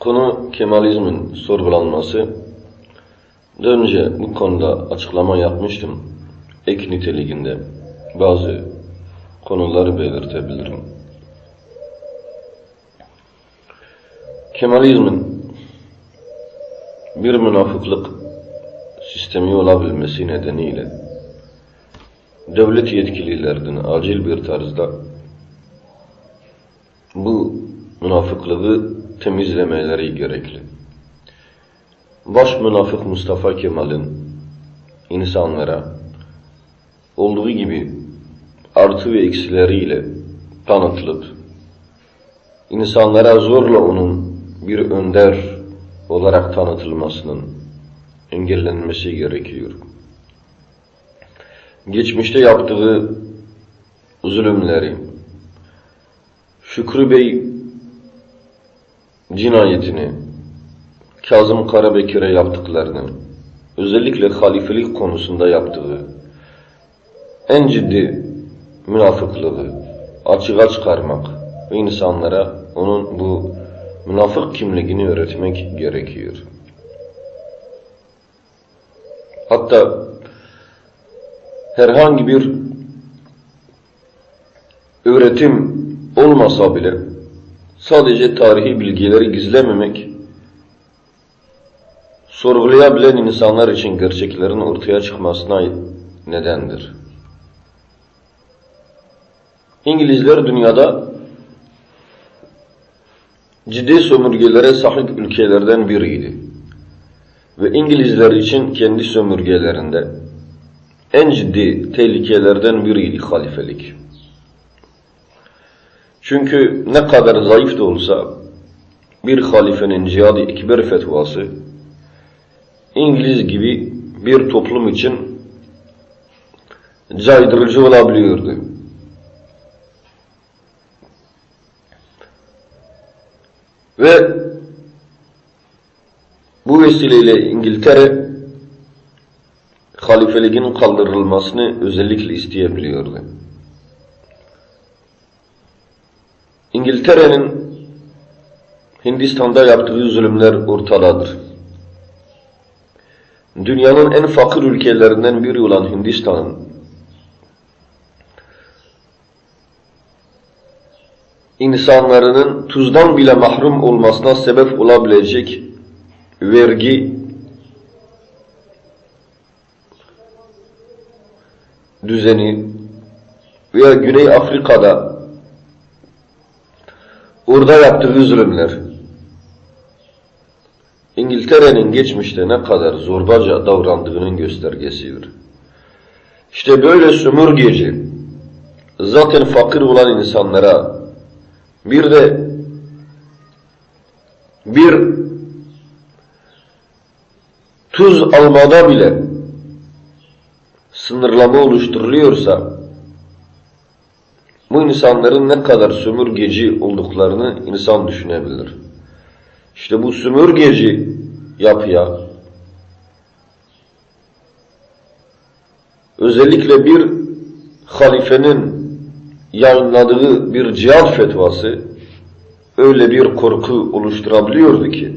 Konu Kemalizmin sorgulanması. Daha önce bu konuda açıklama yapmıştım. Ek niteliğinde bazı konuları belirtebilirim. Kemalizmin bir münafıklık sistemi olabilmesi nedeniyle devlet yetkililerinin acil bir tarzda bu münafıklığı temizlemeleri gerekli. Baş münafık Mustafa Kemal'in insanlara olduğu gibi artı ve eksileriyle tanıtılıp insanlara zorla onun bir önder olarak tanıtılmasının engellenmesi gerekiyor. Geçmişte yaptığı zulümleri, Şükrü Bey cinayetini, Kazım Karabekir'e yaptıklarını, özellikle halifelik konusunda yaptığı en ciddi münafıklığı açığa çıkarmak ve insanlara onun bu münafık kimliğini öğretmek gerekiyor. Hatta herhangi bir öğretim olmasa bile sadece tarihi bilgileri gizlememek sorgulayabilen insanlar için gerçeklerin ortaya çıkmasına nedendir. İngilizler dünyada ciddi sömürgelere sahip ülkelerden biriydi. Ve İngilizler için kendi sömürgelerinde en ciddi tehlikelerden biriydi halifelik. Çünkü ne kadar zayıf da olsa bir halifenin cihad-ı ekber fetvası İngiliz gibi bir toplum için caydırıcı olabiliyordu. Ve bu vesileyle İngiltere halifeliğin kaldırılmasını özellikle isteyebiliyordu. İngiltere'nin Hindistan'da yaptığı zulümler ortadadır. Dünyanın en fakir ülkelerinden biri olan Hindistan'ın insanların tuzdan bile mahrum olmasına sebep olabilecek vergi düzeni veya Güney Afrika'da orada yaptığı zulümler İngiltere'nin geçmişte ne kadar zorbaca davrandığının göstergesidir. İşte böyle sömürgeci, zaten fakir olan insanlara bir de bir tuz almada bile sınırlama oluşturuluyorsa bu insanların ne kadar sömürgeci olduklarını insan düşünebilir. İşte bu sömürgeci yapıya özellikle bir halifenin yayınladığı bir cihad fetvası öyle bir korku oluşturabiliyordu ki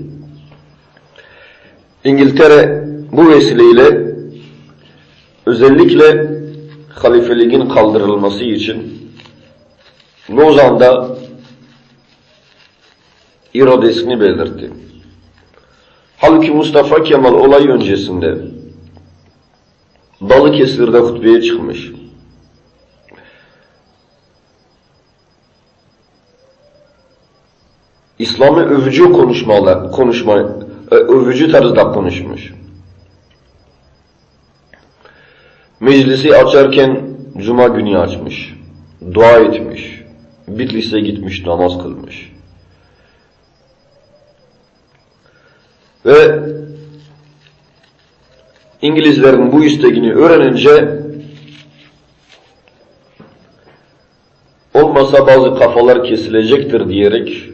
İngiltere bu vesileyle özellikle halifeliğin kaldırılması için Lozan'da iradesini belirtti. Halbuki Mustafa Kemal olay öncesinde Balıkesir'de hutbeye çıkmış. İslam'ı övücü konuşmalar, konuşma, övücü tarzda konuşmuş. Meclisi açarken Cuma günü açmış. Dua etmiş. Bitlis'e gitmiş, namaz kılmış. Ve İngilizlerin bu isteğini öğrenince olmasa bazı kafalar kesilecektir diyerek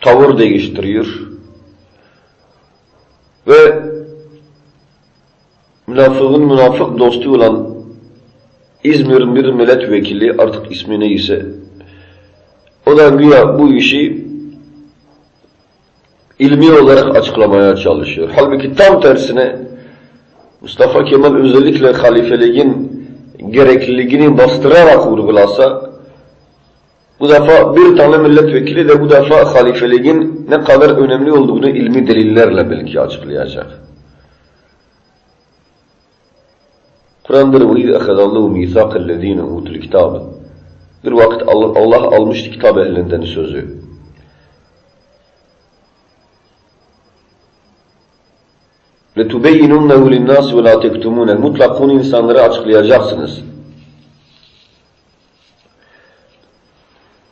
tavır değiştiriyor ve münafığın münafık dostu olan İzmir'in bir milletvekili artık ismi neyse o da güya bu işi ilmi olarak açıklamaya çalışıyor. Halbuki tam tersine Mustafa Kemal özellikle halifeliğin gerekliliğini bastırarak vurgulasa bu defa bir tane milletvekili de bu defa halifeliğin ne kadar önemli olduğunu ilmi delillerle belki açıklayacak. Kur'an'dır وَاِذْ اَخَذَ اللّٰهُ مِيثَاقَ الَّذ۪ينَ اُوتُ الْكِتَابِ Bir vakit Allah, Allah almıştı kitap ehlinden sözü. لَتُبَيِّنُنَّهُ لِلنَّاسِ وَلَا تَكْتُمُونَ Mutlak bunu insanlara açıklayacaksınız.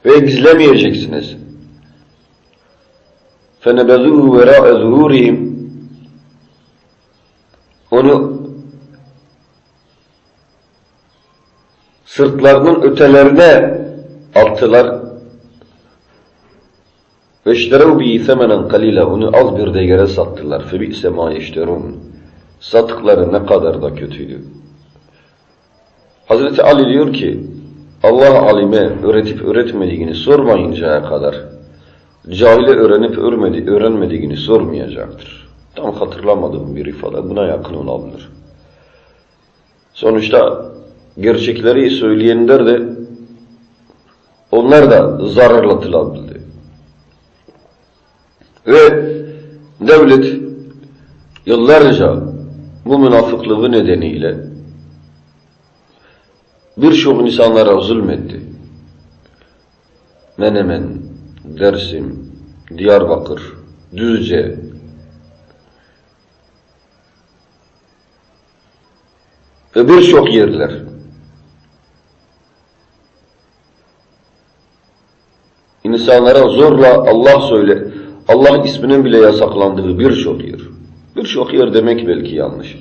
Ve gizlemeyeceksiniz. فَنَبَذُوهُ وَرَاءَ ظُهُورِهِمْ Onu sırtlarının ötelerine attılar. Veşterev bihi semenen kalila. Onu az bir değere sattılar. Febi'se ma yeşterun. Sattıkları ne kadar da kötüydü. Hazreti Ali diyor ki, Allah alime öğretip öğretmediğini sormayıncaya kadar, cahile öğrenip öğrenmedi, öğrenmediğini sormayacaktır. Tam hatırlamadığım bir ifade buna yakın olabilir. Sonuçta gerçekleri söyleyenler de onlar da zararlatılabildi. Ve devlet yıllarca bu münafıklığı nedeniyle birçok insanlara zulmetti. Menemen, Dersim, Diyarbakır, Düzce, ve birçok yerler. İnsanlara zorla Allah söyle, Allah isminin bile yasaklandığı birçok yer. Birçok yer demek belki yanlış.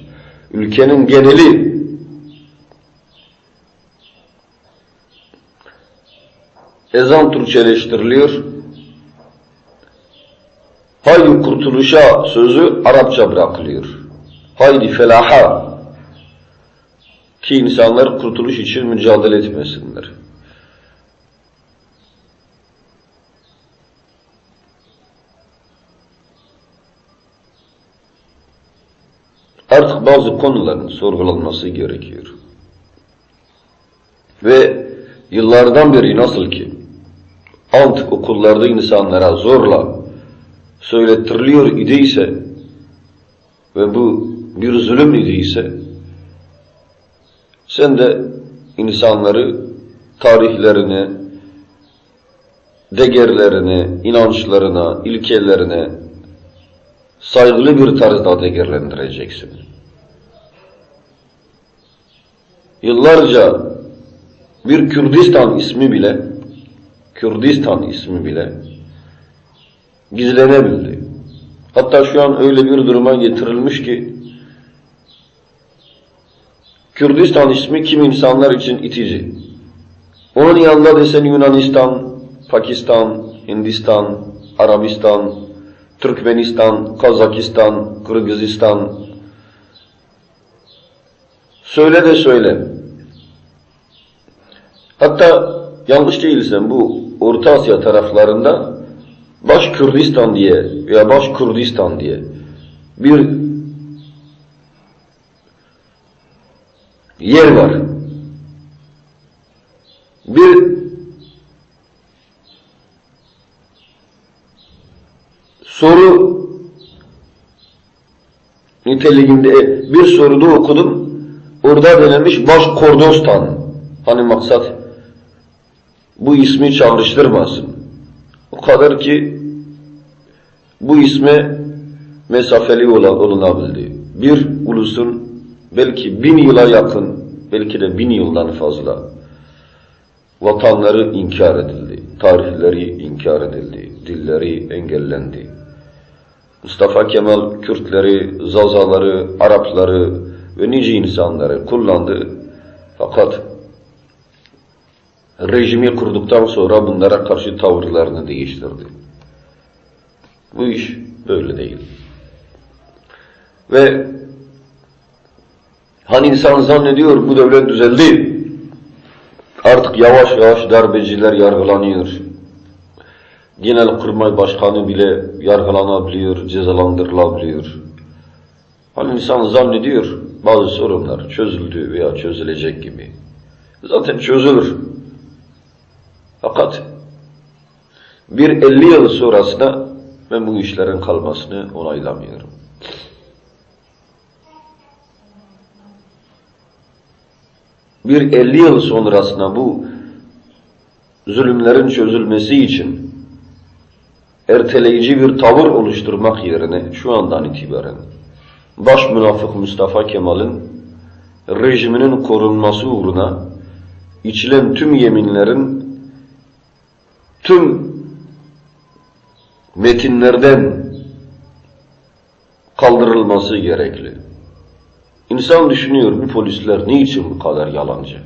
Ülkenin geneli ezan Türkçeleştiriliyor. Haydi kurtuluşa sözü Arapça bırakılıyor. Haydi felaha ki insanlar kurtuluş için mücadele etmesinler. Artık bazı konuların sorgulanması gerekiyor. Ve yıllardan beri nasıl ki alt okullarda insanlara zorla söylettiriliyor idiyse ve bu bir zulüm idiyse sen de insanları tarihlerine, değerlerine, inançlarına, ilkelerine saygılı bir tarzda değerlendireceksin. Yıllarca bir Kürdistan ismi bile, Kürdistan ismi bile gizlenebildi. Hatta şu an öyle bir duruma getirilmiş ki Kürdistan ismi kim insanlar için itici. Onun yanında desen Yunanistan, Pakistan, Hindistan, Arabistan, Türkmenistan, Kazakistan, Kırgızistan. Söyle de söyle. Hatta yanlış değilsem bu Orta Asya taraflarında Baş Kürdistan diye veya Baş Kürdistan diye bir yer var. Bir soru niteliğinde bir soruda okudum. Orada denilmiş Baş Kordostan. Hani maksat bu ismi çağrıştırmasın. O kadar ki bu isme mesafeli olunabildi. Bir ulusun belki bin yıla yakın, belki de bin yıldan fazla vatanları inkar edildi, tarihleri inkar edildi, dilleri engellendi. Mustafa Kemal Kürtleri, Zazaları, Arapları ve nice insanları kullandı. Fakat rejimi kurduktan sonra bunlara karşı tavırlarını değiştirdi. Bu iş böyle değil. Ve Hani insan zannediyor bu devlet düzeldi. Artık yavaş yavaş darbeciler yargılanıyor. Genelkurmay Başkanı bile yargılanabiliyor, cezalandırılabiliyor. Hani insan zannediyor bazı sorunlar çözüldü veya çözülecek gibi. Zaten çözülür. Fakat bir 50 yıl sonrasında ben bu işlerin kalmasını onaylamıyorum. Bir 50 yıl sonrasında bu zulümlerin çözülmesi için erteleyici bir tavır oluşturmak yerine şu andan itibaren baş münafık Mustafa Kemal'in rejiminin korunması uğruna içilen tüm yeminlerin tüm metinlerden kaldırılması gerekli. İnsan düşünüyor bu polisler niçin bu kadar yalancı?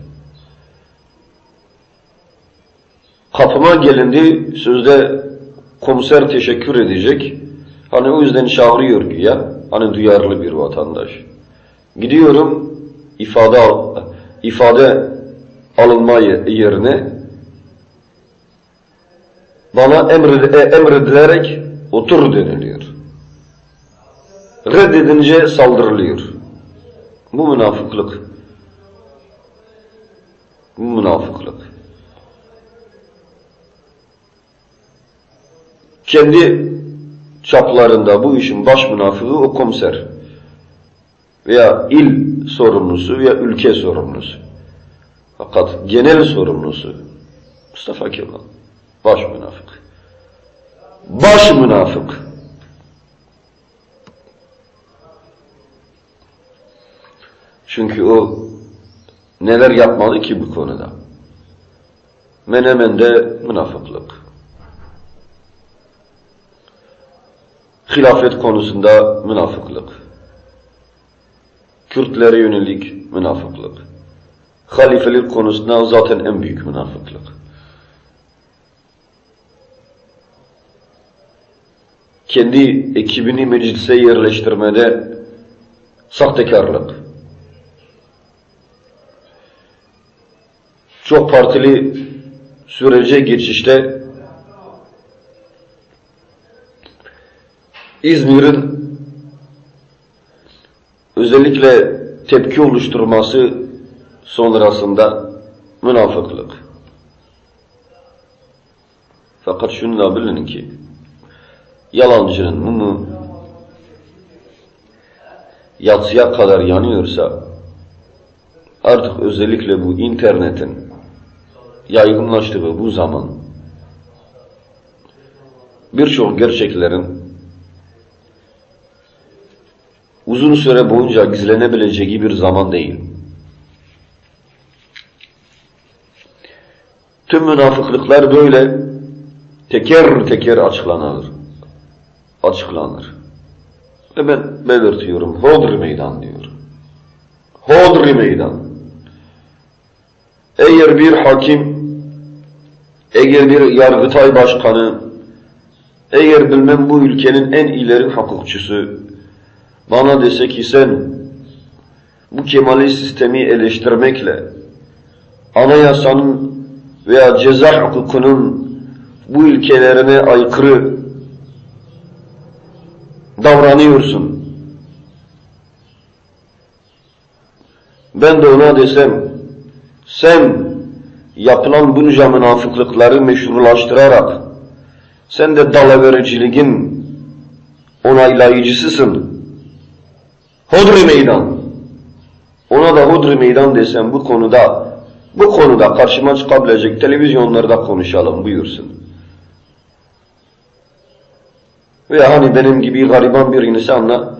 Kapıma gelindi sözde komiser teşekkür edecek. Hani o yüzden çağırıyor güya. Hani duyarlı bir vatandaş. Gidiyorum ifade ifade alınma yerine bana emred, emredilerek otur deniliyor. Reddedince saldırılıyor. Bu münafıklık. Bu münafıklık. Kendi çaplarında bu işin baş münafığı o komiser veya il sorumlusu veya ülke sorumlusu. Fakat genel sorumlusu Mustafa Kemal. Baş münafık. Baş münafık. Çünkü o neler yapmalı ki bu konuda? Menemen'de münafıklık. Hilafet konusunda münafıklık. Kürtlere yönelik münafıklık. Halifelik konusunda zaten en büyük münafıklık. Kendi ekibini meclise yerleştirmede sahtekarlık. Çok partili sürece geçişte İzmir'in özellikle tepki oluşturması sonrasında münafıklık. Fakat şunu da bilin ki yalancının mumu yatsıya kadar yanıyorsa artık özellikle bu internetin yaygınlaştığı bu zaman birçok gerçeklerin uzun süre boyunca gizlenebileceği bir zaman değil. Tüm münafıklıklar böyle teker teker açıklanır. Açıklanır. Ve ben belirtiyorum. Hodri meydan diyor. Hodri meydan. Eğer bir hakim, eğer bir yargıtay başkanı, eğer bilmem bu ülkenin en ileri hukukçusu bana dese ki sen bu Kemalist sistemi eleştirmekle anayasanın veya ceza hukukunun bu ilkelerine aykırı davranıyorsun. Ben de ona desem sen yapılan bunca münafıklıkları meşrulaştırarak sen de dalavericiliğin onaylayıcısısın. Hodri meydan. Ona da hodri meydan desem bu konuda bu konuda karşıma çıkabilecek televizyonlarda konuşalım buyursun. Veya hani benim gibi gariban bir insanla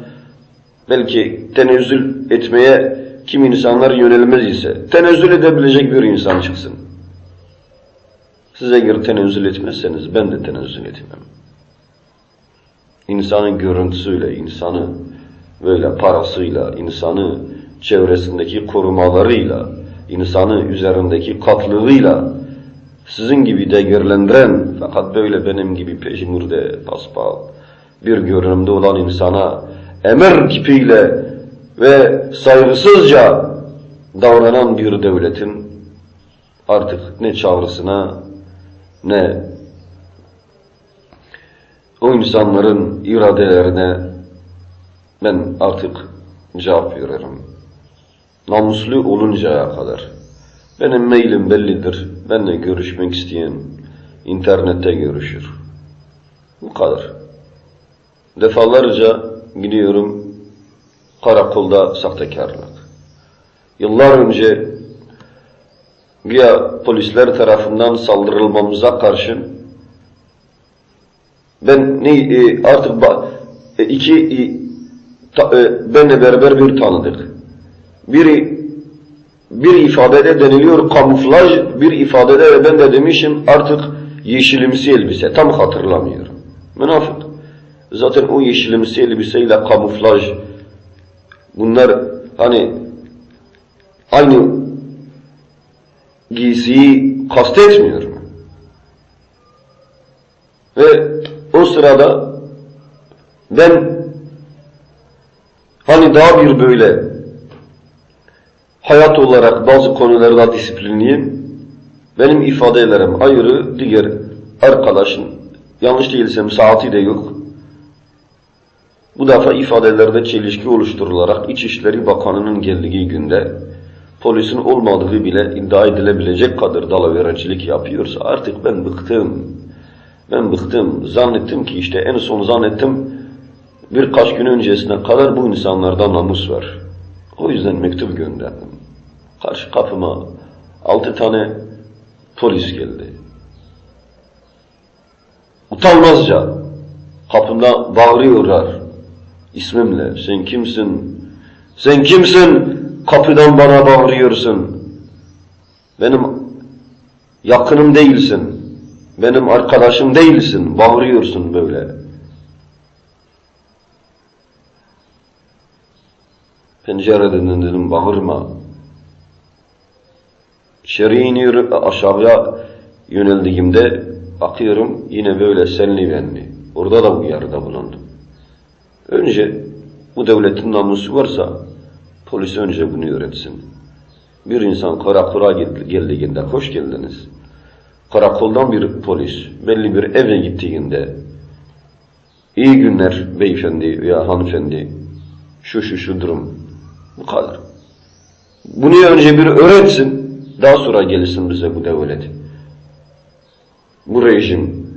belki tenezzül etmeye kim insanlar yönelmez ise tenezzül edebilecek bir insan çıksın. Size göre tenezzül etmezseniz ben de tenezzül etmem. İnsanın görüntüsüyle, insanı böyle parasıyla, insanı çevresindeki korumalarıyla, insanı üzerindeki katlılığıyla sizin gibi değerlendiren fakat böyle benim gibi peşimurde paspal bir görünümde olan insana emir kipiyle ve saygısızca davranan bir devletin artık ne çağrısına ne o insanların iradelerine ben artık cevap veririm. Namuslu oluncaya kadar. Benim mailim bellidir. Benimle görüşmek isteyen internette görüşür. Bu kadar. Defalarca gidiyorum karakolda sahtekarlık. Yıllar önce güya polisler tarafından saldırılmamıza karşı ben ne e, artık e, iki e, ta, e, benle beraber bir tanıdık. Biri bir ifadede deniliyor kamuflaj, bir ifadede de ben de demişim artık yeşilimsi elbise. Tam hatırlamıyorum. Münafık. Zaten o yeşilimsi elbiseyle kamuflaj bunlar hani aynı giysiyi kastetmiyor mu? Ve o sırada ben hani daha bir böyle hayat olarak bazı konularda disiplinliyim. Benim ifadelerim ayrı, diğer arkadaşın yanlış değilsem saati de yok. Bu defa ifadelerde çelişki oluşturularak İçişleri Bakanı'nın geldiği günde polisin olmadığı bile iddia edilebilecek kadar dalavericilik yapıyorsa artık ben bıktım. Ben bıktım. Zannettim ki işte en son zannettim birkaç gün öncesine kadar bu insanlarda namus var. O yüzden mektup gönderdim. Karşı kapıma altı tane polis geldi. Utanmazca kapımda bağırıyorlar ismimle. Sen kimsin? Sen kimsin? Kapıdan bana bağırıyorsun. Benim yakınım değilsin. Benim arkadaşım değilsin. Bağırıyorsun böyle. Pencereden dedim bağırma. İniyor aşağıya yöneldiğimde bakıyorum yine böyle senli benli. Orada da uyarıda bulundum. Önce bu devletin namusu varsa polis önce bunu öğretsin. Bir insan karakola geldiğinde hoş geldiniz. Karakoldan bir polis belli bir eve gittiğinde iyi günler beyefendi veya hanımefendi şu şu şu durum bu kadar. Bunu önce bir öğretsin daha sonra gelsin bize bu devlet. Bu rejim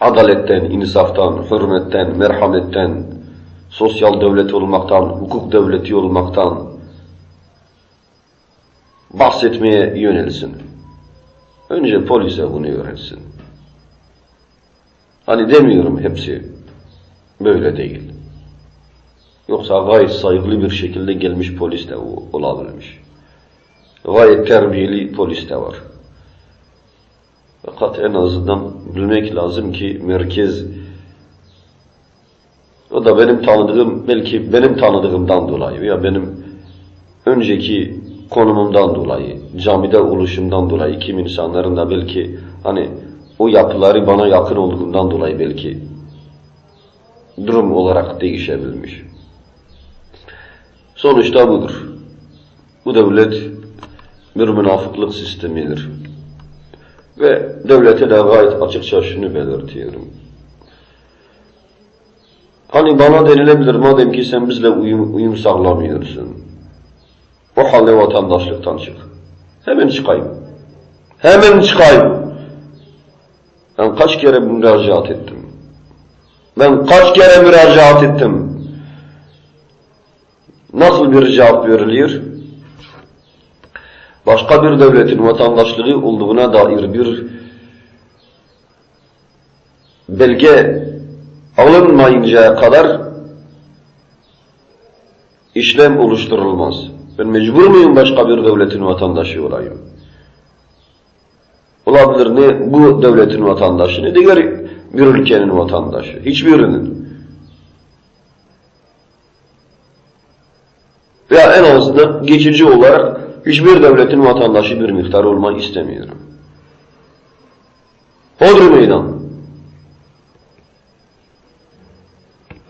adaletten, insaftan, hürmetten, merhametten, sosyal devlet olmaktan, hukuk devleti olmaktan bahsetmeye yönelsin. Önce polise bunu öğretsin. Hani demiyorum hepsi böyle değil. Yoksa gayet saygılı bir şekilde gelmiş polis de olabilmiş. Gayet terbiyeli polis de var. Fakat en azından bilmek lazım ki merkez o da benim tanıdığım belki benim tanıdığımdan dolayı veya benim önceki konumumdan dolayı, camide oluşumdan dolayı kim insanların da belki hani o yapıları bana yakın olduğundan dolayı belki durum olarak değişebilmiş. Sonuçta budur. Bu devlet bir münafıklık sistemidir. Ve devlete de gayet açıkça şunu belirtiyorum. Hani bana denilebilir madem ki sen bizle uyum, uyum sağlamıyorsun. O halde vatandaşlıktan çık. Hemen çıkayım. Hemen çıkayım. Ben kaç kere müracaat ettim. Ben kaç kere müracaat ettim. Nasıl bir cevap veriliyor? Başka bir devletin vatandaşlığı olduğuna dair bir belge alınmayıncaya kadar işlem oluşturulmaz. Ben mecbur muyum başka bir devletin vatandaşı olayım? Olabilir ne bu devletin vatandaşı ne diğer bir ülkenin vatandaşı. Hiçbirinin. Veya en azından geçici olarak hiçbir devletin vatandaşı bir miktar olmayı istemiyorum. Hodri meydan.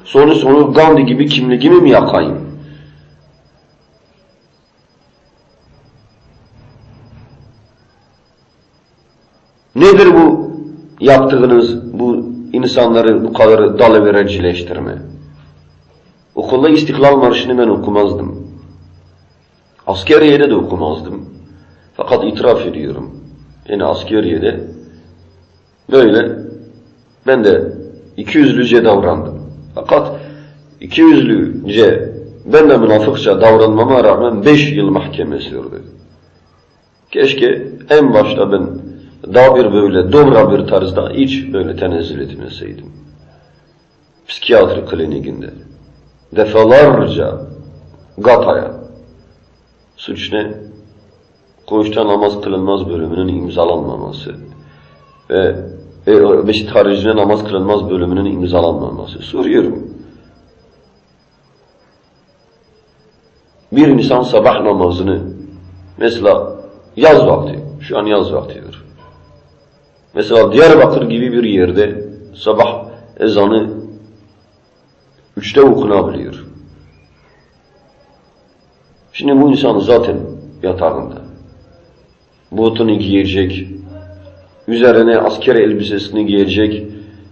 Sonu sonu Gandhi gibi kimliğimi mi yakayım? Nedir bu yaptığınız bu insanları bu kadar dalıvericileştirme. Okulda İstiklal Marşı'nı ben okumazdım. Askeriyede de okumazdım. Fakat itiraf ediyorum. Yani askeriyede böyle ben de ikiyüzlüce davrandım. Fakat ikiyüzlüce ben de münafıkça davranmama rağmen beş yıl mahkeme sürdü. Keşke en başta ben daha bir böyle dobra bir tarzda hiç böyle tenezzül etmeseydim. Psikiyatri kliniğinde defalarca Gata'ya suç ne? Koğuşta namaz kılınmaz bölümünün imzalanmaması ve e, Beşik haricinde namaz kılınmaz bölümünün imzalanmaması. Soruyorum. Bir insan sabah namazını mesela yaz vakti, şu an yaz vaktidir. Mesela Diyarbakır gibi bir yerde sabah ezanı üçte okunabiliyor. Şimdi bu insan zaten yatağında. Botunu giyecek, üzerine asker elbisesini giyecek,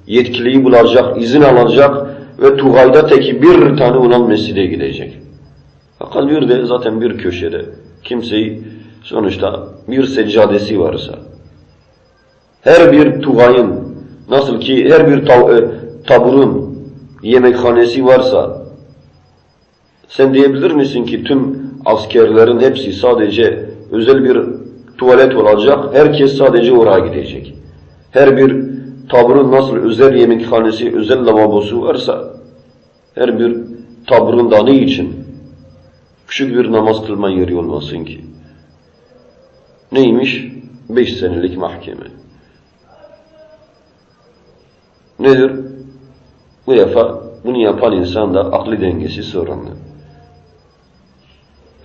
yetkiliyi bulacak, izin alacak ve Tugay'da teki bir tane olan mescide gidecek. Fakat bir de zaten bir köşede kimseyi sonuçta bir seccadesi varsa her bir Tugay'ın nasıl ki her bir taburun yemekhanesi varsa sen diyebilir misin ki tüm askerlerin hepsi sadece özel bir tuvalet olacak, herkes sadece oraya gidecek. Her bir taburun nasıl özel yemekhanesi, özel lavabosu varsa her bir taburun da ne için? Küçük bir namaz kılma yeri olmasın ki. Neymiş? Beş senelik mahkeme. Nedir? Bu defa bunu yapan insan da akli dengesi sorunlu.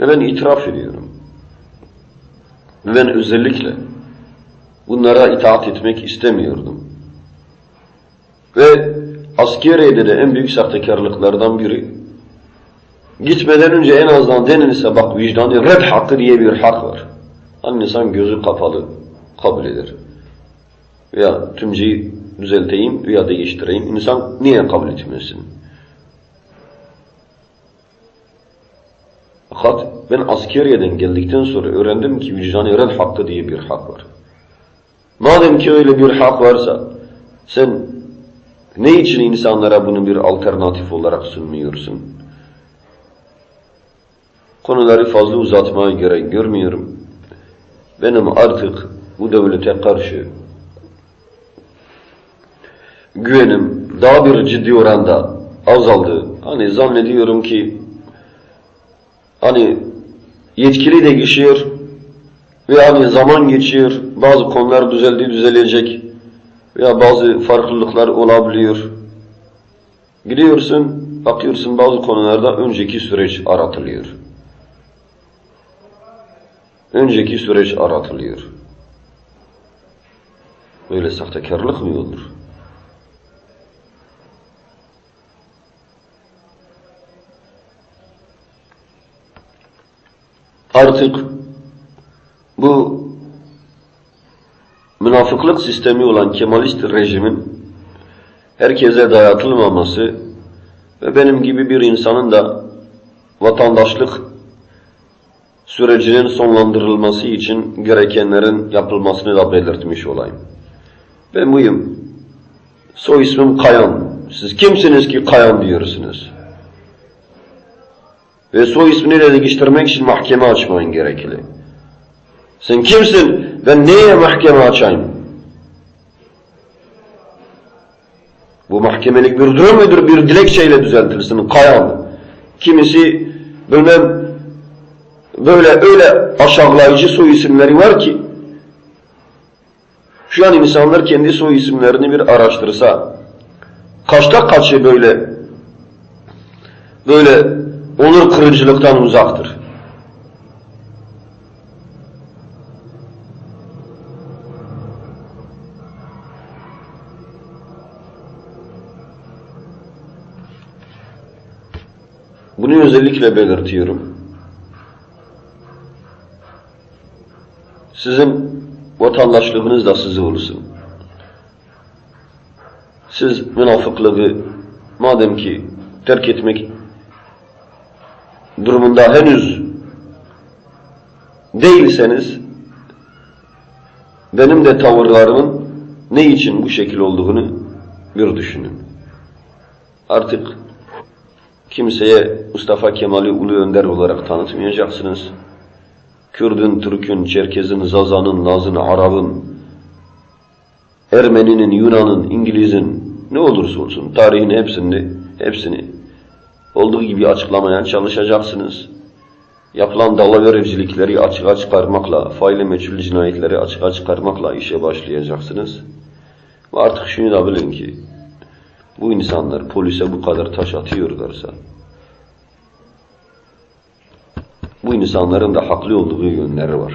Ve ben itiraf ediyorum. Ve ben özellikle bunlara itaat etmek istemiyordum. Ve askeriyede de en büyük sahtekarlıklardan biri gitmeden önce en azından denilse bak vicdanı red hakkı diye bir hak var. Hani insan gözü kapalı kabul eder. Veya tümceyi düzelteyim veya değiştireyim. İnsan niye kabul etmesin? Fakat ben askeriyeden geldikten sonra öğrendim ki vicdan-ı red hakkı diye bir hak var. Madem ki öyle bir hak varsa sen ne için insanlara bunu bir alternatif olarak sunmuyorsun? Konuları fazla uzatmaya gerek görmüyorum. Benim artık bu devlete karşı güvenim daha bir ciddi oranda azaldı. Hani zannediyorum ki hani yetkili değişiyor ve hani zaman geçiyor, bazı konular düzeldi düzelecek veya bazı farklılıklar olabiliyor. Gidiyorsun, bakıyorsun bazı konularda önceki süreç aratılıyor. Önceki süreç aratılıyor. Böyle sahtekarlık mı olur? Artık bu münafıklık sistemi olan Kemalist rejimin herkese dayatılmaması ve benim gibi bir insanın da vatandaşlık sürecinin sonlandırılması için gerekenlerin yapılmasını da belirtmiş olayım. Ben buyum. Soy ismim Kayan. Siz kimsiniz ki Kayan diyorsunuz? Ve soy ismini de değiştirmek için mahkeme açman gerekli. Sen kimsin? Ben neye mahkeme açayım? Bu mahkemelik bir durum mudur? Bir dilekçeyle düzeltirsin. Kayan. Kimisi bilmem böyle öyle aşağılayıcı soy isimleri var ki şu an insanlar kendi soy isimlerini bir araştırsa kaçta kaçı böyle böyle onur kırıcılıktan uzaktır. Bunu özellikle belirtiyorum. Sizin vatandaşlığınız da size olsun. Siz münafıklığı madem ki terk etmek durumunda henüz değilseniz benim de tavırlarımın ne için bu şekil olduğunu bir düşünün. Artık kimseye Mustafa Kemal'i Ulu Önder olarak tanıtmayacaksınız. Kürdün, Türk'ün, Çerkez'in, Zaza'nın, Laz'ın, Arap'ın, Ermeni'nin, Yunan'ın, İngiliz'in ne olursa olsun tarihin hepsini, hepsini olduğu gibi açıklamaya çalışacaksınız. Yapılan dalavericilikleri açığa çıkarmakla, faile meçhul cinayetleri açığa çıkarmakla işe başlayacaksınız. Ve artık şunu da bilin ki, bu insanlar polise bu kadar taş atıyorlarsa, bu insanların da haklı olduğu yönleri var.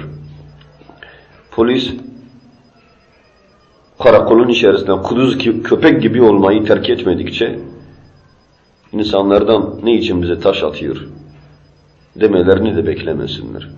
Polis, karakolun içerisinde kuduz köpek gibi olmayı terk etmedikçe, insanlardan ne için bize taş atıyor demelerini de beklemesinler.